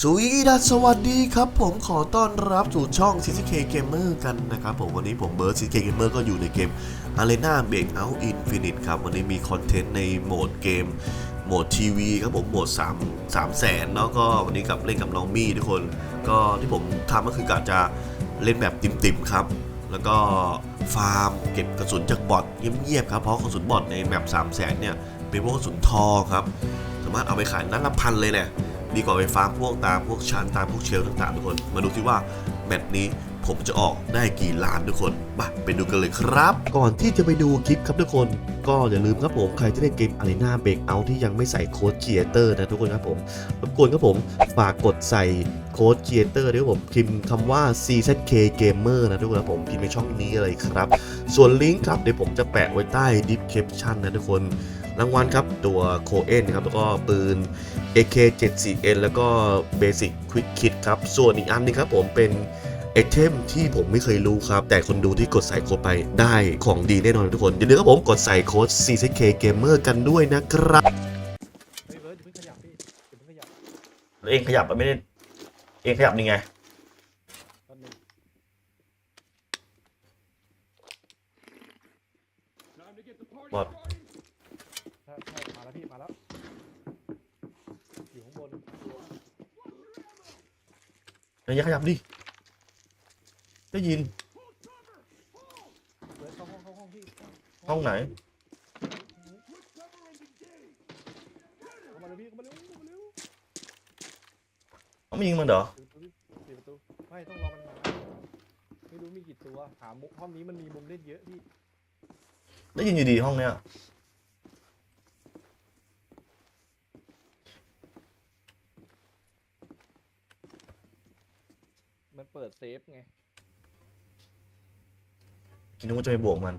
สวีดัสสวัสดีครับ ผมขอต้อนรับสู่ช่อง CCK Gamer กันนะครับผมวันนี้ผมเบิร์ด CCK Gamer ก็อยู่ในเกม Arena Breakout Infinite ครับ วันนี้มีคอนเทนต์ในโหมดเกม โหมดทีวีครับผมโหมด 3 3แสนแล้วก็วันนี้กับเล่นกับน้องมี่ทุกคน ก็ที่ผมทำก็คือกะจะเล่นแบบติ่มๆครับ แล้วก็ฟาร์มเก็บกระสุนจากบอทเงียบๆครับเพราะกระสุนบอทในแมป3 0 0แสนเนี่ยเป็นพวกกระสุนทองครับสามารถเอาไปขายนัดละพันเลยเนี่ย ดีกว่าไปฟาร์มพวกตามพวกชั้นตามพวกเชลฟ์ต่างๆทุกคน มาดูซิว่าแมตช์นี้ผมจะออกได้กี่ล้านทุกคนมาไปดูกันเลยครับ ก่อนที่จะไปดูคลิปครับทุกคน ก็อย่าลืมครับผมใครที่เล่นเกม Arena Breakout ที่ยังไม่ใส่โค้ด Creator นะทุกคนครับผมรบกวนครับผมฝากกดใส่โค้ด Creator ด้วยผมพิมพ์คำว่า CZK Gamer นะทุกคนครับผมพิมพ์ในช่องนี้เลยครับ ส่วนลิงก์ครับเดี๋ยวผมจะแปะไว้ใต้ description นะทุกคน รางวัลครับตัวโคเอนครับแล้วก็ปืน AK74N แล้วก็ Basic Quick Kit ครับ ส่วนอีกอันหนึงครับผมเป็นไอเทมที่ผมไม่เคยรู้ครับ แต่คนดูที่กดใส่โค้ดไปได้ของดีแน่นอนทุกคน อย่าลืมครับผมกดใส่โค้ด CCK Gamer กันด้วยนะครับเฮ้ยเบิร์ดอย่าเพิ่งขยับพี่องขยับเองขยับไม่ได้เองขยับนี่ไงบนึงบอด ใช่ใช่มาแล้วพี่มาแล้วอยู่ข้างบน อย่าขยับดิได้ยินเข้าห้องเข้าห้องพี่ห้องไหนเข้ามาเร็วพี่เข้ามาเร็วเข้ามาเร็วเขาไม่ยิงมันเหรอปิดประตูปิดประตูไม่ต้องรอมันมาไม่รู้มีกี่ตัวหามุกห้องนี้มันมีมุมเล่นเยอะพี่ได้ยินอยู่ดีห้องเนี้ย มันเปิดเซฟไง คิดว่าจะไปบวกมัน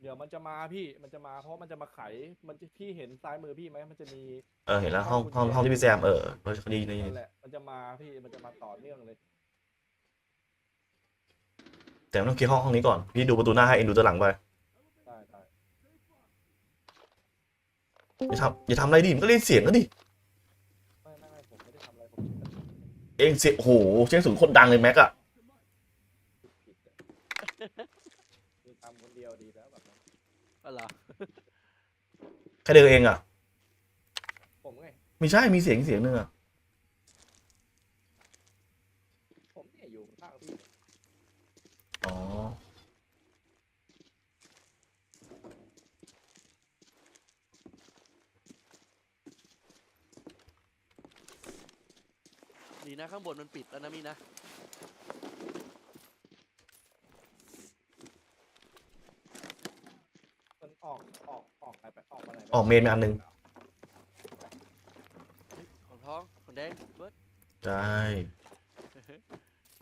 เดี๋ยวมันจะมาพี่ มันจะมาเพราะมันจะมาไข มันจะพี่เห็นซ้ายมือพี่ไหม มันจะมีเออเห็นแล้วห้องห้องห้องที่พี่แซมเออเออดีดีนั่นแหละ มันจะมาพี่ มันจะมาต่อเนื่องเลย แต่ต้องเคลียร์ห้องห้องนี้ก่อน พี่ดูประตูหน้าให้เอ็นดูตัวหลังไปได้ได้อย่าทำอย่าทำอะไรดิมันก็เล่นเสียงก็ดิ ไม่ไม่ไม่ผมไม่ได้ทำอะไรผมคิดแต่ เองเสียงโอ้โหเสียงสูงโคตรดังเลยแม็กอะผิดอะคือทำคนเดียวดีแล้วแบบนั้นอ๋อเหรอใครเดินเองอะผมไง ไม่ใช่มีเสียงเสียงหนึงอะผมเนี่ยอยู่ข้างพี่อ๋อ นะ ข้างบนมันปิดแล้วนะมี่นะ มันออกออกออกไหนไปออกมาไหนไปออกเมนไปอันหนึงของท้องของแดงเบิร์ดใช่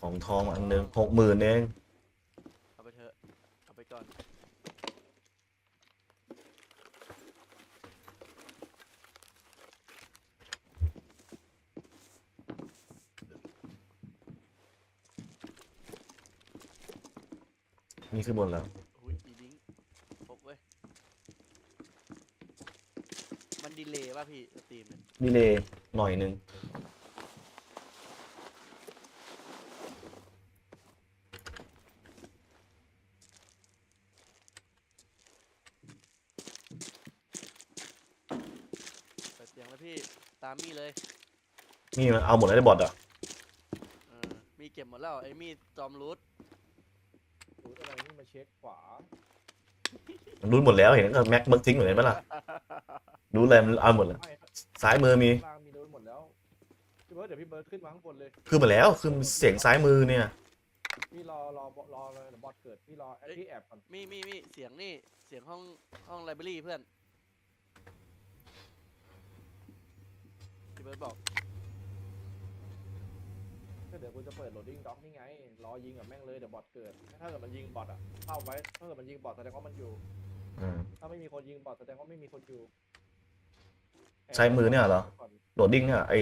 ของทองอันหนึงหกหมื่นเอง เอาไปเถอะเอาไปก่อน นี่ขึ้นบนแล้ว อุ้ยอีลิงพกเว้ย มันดีเลย์ป่ะพี่สตรีมเนี่ยดีเลยหน่อยหนึง เปิดเสียงแล้วพี่ ตามมี่เลย นี่มันเอาหมดแล้วได้บอทอะเออ มีเก็บหมดแล้วไอ้มี่จอมรูท ดูอะไรนี่มาเช็คขวามันรู้หมดแล้วเห็นก็แม็กเมิร์กทิ้งหมดเลยปะล่ะรู้เลยมันเอาหมดแล้วไม่ซ้ายมือมีข้างล่างมีโดนหมดแล้วพี่เบิร์ดเดี๋ยวพี่เบิร์ดขึ้นมาข้างบนเลย ขึ้นมาแล้วขึ้นเสียงซ้ายมือเนี่ย พี่รอรอรอเลยเดี๋ยวบอสเกิดพี่รอไอ้พี่แอบก่อนมี่มี่มี่เสียงนี่เสียงห้องห้องไลบรารีเพื่อนพี่เบิร์ดบอกก็เดี๋ยวกูจะเปิดโหลดดิ้งด็อกนี่ไง รอยิงกับแม่งเลยเดี๋ยวบอสเกิด ถ้าเกิดมันยิงบอทอะเข้าไว้ ถ้าเกิดมันยิงบอทแสดงว่ามันอยู่ อืม ถ้าไม่มีคนยิงบอทแสดงว่าไม่มีคนอยู่ใช้มือเนี่ยเหรอก่อนโหลดดิ้งเนี่ยไอ้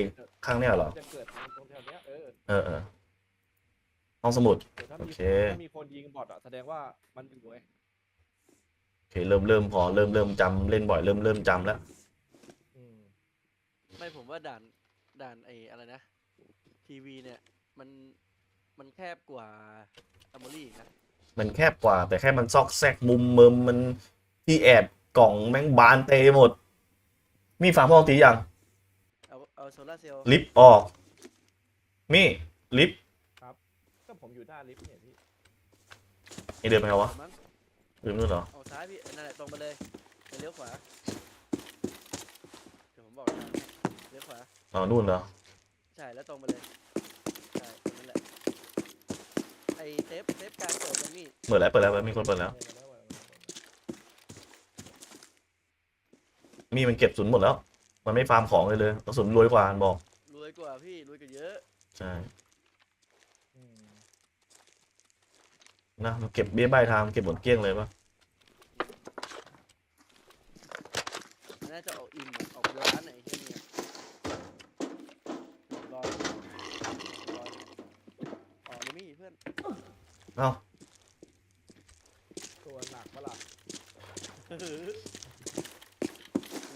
ข้างเนี่ยเหรอ จะเกิดตรงแถวเนี้ยเออเออเออห้องสมุดเดี๋ยวถ้าโอมีเค ถ้ามีคนยิงบอทอะแสดงว่ามันอยู่ไงโอเค เริ่มเริ่มพอเริ่มเริ่มจำเล่นบ่อยเริ่มเริ่มจำแล้ว อืมไม่ผมว่าด่านด่านไอ้อะไรนะ ทีวีเนี่ย มันมันแคบกว่าอัมโมรี่นะมันแคบกว่า แต่แค่มันซอกแซกมุมเมิมมันที่แอบกล่องแม่งบานเตหมด มีฝาห้องตีอย่างเอาเอาโซลาร์เซลล์ลิฟต์ออก มีลิฟต์ก็ผมอยู่หน้าลิฟต์เนี่ยพี่นี่เดินไปเอาวะมั้งลืมนู่นเหรอเอาซ้ายพี่นั่นแหละตรงไปเลยไปเลี้ยวขวาเดี๋ยวผมบอกทางให้เลี้ยวขวาอ๋อนู่นเหรอใช่แล้วตรงไปเลยใช่ตรงนั้นแหละไอเซฟเซฟการเปิดมันนี่เปิดแล้วเปิดแล้วมีคนเปิดแล้วเนี่ยแล้วว่ามีมันเก็บศูนย์หมดแล้ว มันไม่ฟาร์มของเลยเลยกระสุนรวยกว่ามันบอก รวยกว่าพี่รวยกว่าเยอะใช่อืมนะมันเก็บเบี้ยใบทางเก็บหมดเกลี้ยงเลยปะน่าจะออกอิ่มอะออกร้านไหนแค่เนี้ยรอรออ๋อนี่มี เพื่อนเอ้าตัวหนักปะล่ะมึง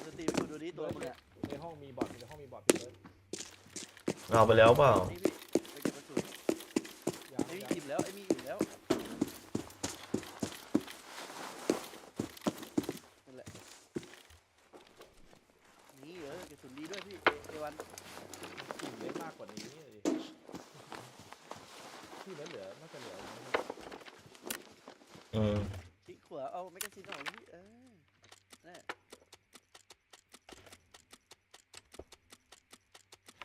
สตรีมดูดูดิตัวมึงอะในห้องมีบอทในห้องมีบอทพี่เบิร์ดเอาไปแล้วเปล่า นี่พี่ไปเก็บกระสุนยังไอ้มียังอิ่มแล้วไอ้มีอิ่มแล้วนั่นแหละนี่เออกระสุนดีด้วยพี่เอวัน กินได้มากกว่านี้เลยดิพี่ เบิร์ดเหลือน่าจะเหลืออืมคลิกขวาเอาแมกกาซีนออกพี่เออนั่นแหละ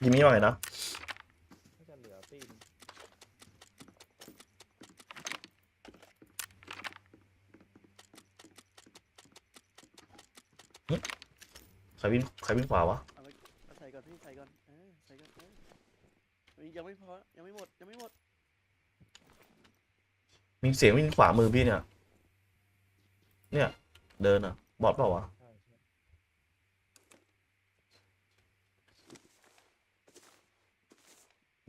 ยิมมี่ว่าไงนะน่าจะเหลือตีนใครวิ่งใครวิ่งขวาวะเอาไปเอาใส่ก่อนพี่ใส่ก่อนเออใส่ก่อนเออเฮ้ยยังไม่พอยังไม่หมดยังไม่หมด มีเสียงวิ่งขวามือพี่เนี่ย เนี่ย เดินอะ บอดเปล่าวะใช่ใช่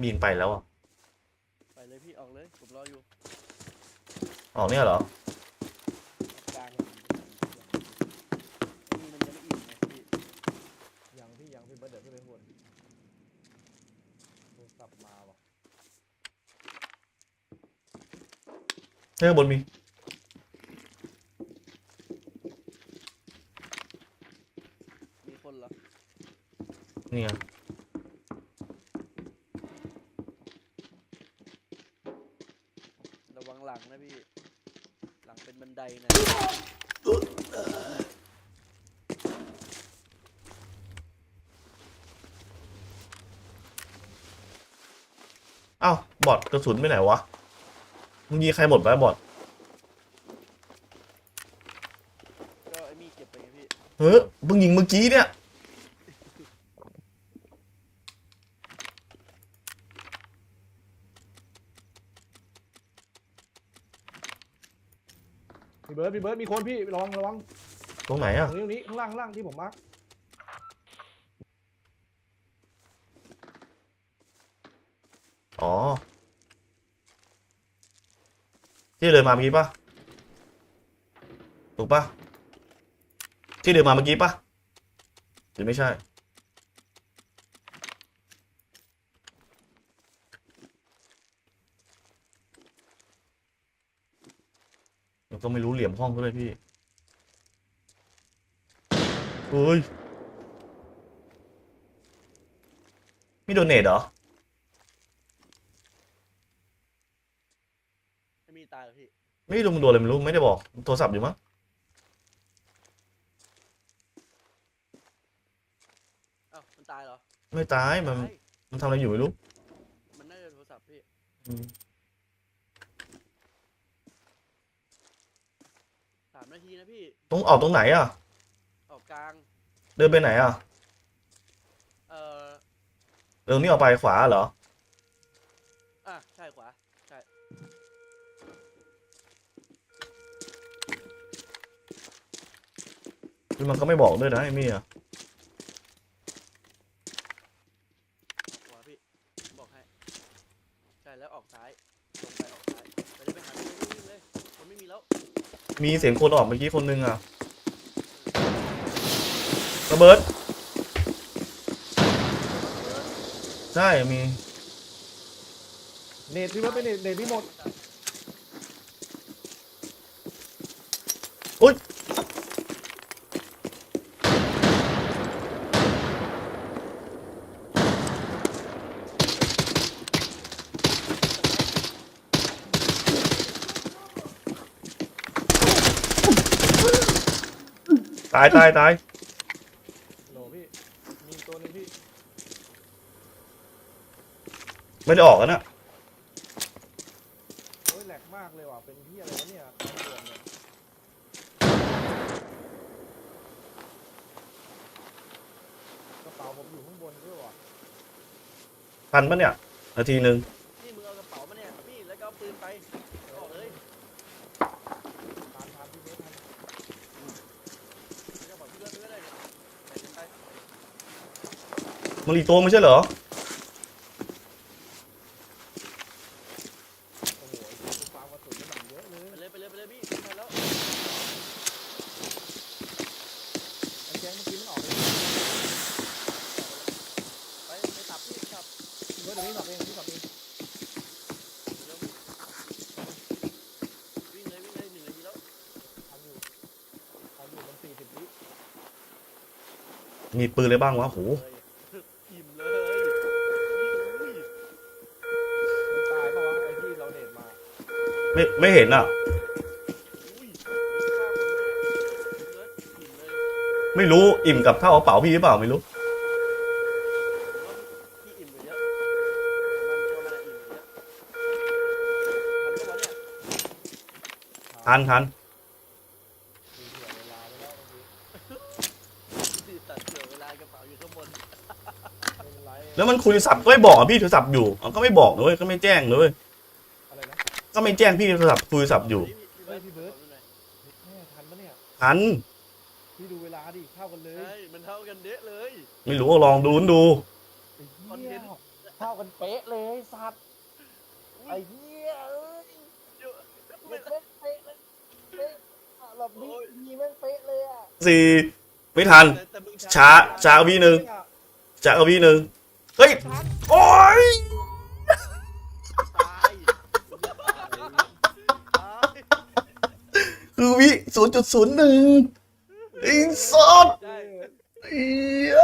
มีนไปแล้วอะ ไปเลยพี่ออกเลย ผมรออยู่ ออกเนี่ยเหรอ กลาง ไอ้นี่มันยังไม่อิ่มไงพี่ ยังพี่ยังพี่เบิร์ดเดี๋ยวพี่ไปวนโทรศัพท์มาว่ะ เฮ้ย ข้างบนมีมีคนเหรอนี่ไงระวังหลังนะพี่ หลังเป็นบันไดนะเอ้าบอดกระสุนไปไหนวะ มึงยิงใครหมดไปบอดก็ไอ้มีเก็บไปไงพี่เฮ้ยมึงยิงเมื่อกี้เนี่ยพี่เบิร์ดพี่เบิร์ดมีคนพี่ระวังระวังตรงไหนตอะรงนี้ตรงนี้ข้างล่างข้างล่างที่ผมมาร์คอ๋อ ที่เดินมาเมื่อกี้ปะถูกปะที่เดินมาเมื่อกี้ปะหรือไม่ใช่ เราก็ไม่รู้เหลี่ยมห้องก็เลยพี่เฮ้ย มีโดเนทเหรอ ไอ้มี ตายเหรอพี่ไม่รู้มึงโดนอะไรไม่รู้ไม่ได้บอก โทรศัพท์อยู่มั้งอ้าวมันตายเหรอไม่ตายมันตายมันทำอะไรอยู่ไม่รู้มันน่าจะโทรศัพท์พี่อืมสามนาทีนะพี่ต้องออกตรงไหนอะ ออกกลาง เดินไปไหนอะเอ่อเดินนี่ออกไปขวาเหรอ อะใช่ขวา คือมันก็ไม่บอกด้วยนะไอ้มี่อะขวาพี่ผมบอกให้ใช่แล้วออกซ้ายตรงไปออกซ้ายไปเลยไปหาพี่เลยวิ่งเลยคนไม่มีแล้วมีเสียงคนออกเมื่อกี้คนนึงอะระเบิดใช่มีเนตพี่เบิร์ดไปเนตเนตพี่หมด อุ๊ย ตายตายตายโหลพี่ มีตัวหนึงพี่ ไม่ได้ออกกันนะโอ้ยแหลกมากเลยว่ะ เป็นพี่อะไรวะเนี่ยตามส่วนเนี่ยกระเป๋าผมอยู่ข้างบนด้วยว่ะ ทันปะเนี่ย นาทีหนึ่ง นี่มึงเอากระเป๋ามาเนี่ยพี่แล้วก็เอาปืนไปออกเลย ทานทานพี่เบิร์ดทาน แล้วก็บอกพี่เบิร์ดไปก็ได้เนี่ยใส่ไป มันอีกตัวไม่ใช่เหรอโอ้โหไอ้ตัวฟาร์มกระสุนมันเยอะเลยไปเลยไปเลยไปเลยพี่ไปแล้วไอ้แก๊งเมื่อกี้มันออกเลยไปไปตับพี่ตับพี่เบิร์ดเดี๋ยวพี่สับเองพี่สับเองเร็ววิ่งเลยวิ่งเลยหนึ่งนาทีแล้วทันอยู่ทันอยู่มันสี่สิบวิมีปืนอะไรบ้างวะโห เลย ไม่ไม่เห็นอะ ไม่รู้อิ่มกับเท้ากระเป๋าพี่หรือเปล่าไม่รู้ ทันทันแล้วมันคุยสับก็ไม่บอกพี่โทรศัพท์อยู่ก็ไม่บอกเลยก็ไม่แจ้งเลย ก็ไม่แจ้งพี่โทรศัพท์คุยโทรศัพท์อยู่เฮ้ยพี่เบิร์ดแม่ทันปะเนี่ยทันพี่ดูเวลาดิเท่ากันเลยใช่ มันเท่ากันเดะเลย ไม่รู้ก็ลองดูดู ไอ้คอนเหี้เทยนต์ เท่ากันเป๊ะเลยสัตว์อุ้ไอ้ยเหี้ยเอ้ยเยอะแม่งเป๊ะเลยเป๊ะอะแบบนี้มีแม่งเป๊ะเลยอะสี่ไม่ทัน แต่แต่มึงช้า ช้าวิหนึ่งจะเอาวิหนึ่งเฮ้ย โอ้ย ตายตาย คือวิ ศูนย์จุดศูนย์หนึ่งไอ้สัสได้เอี้ย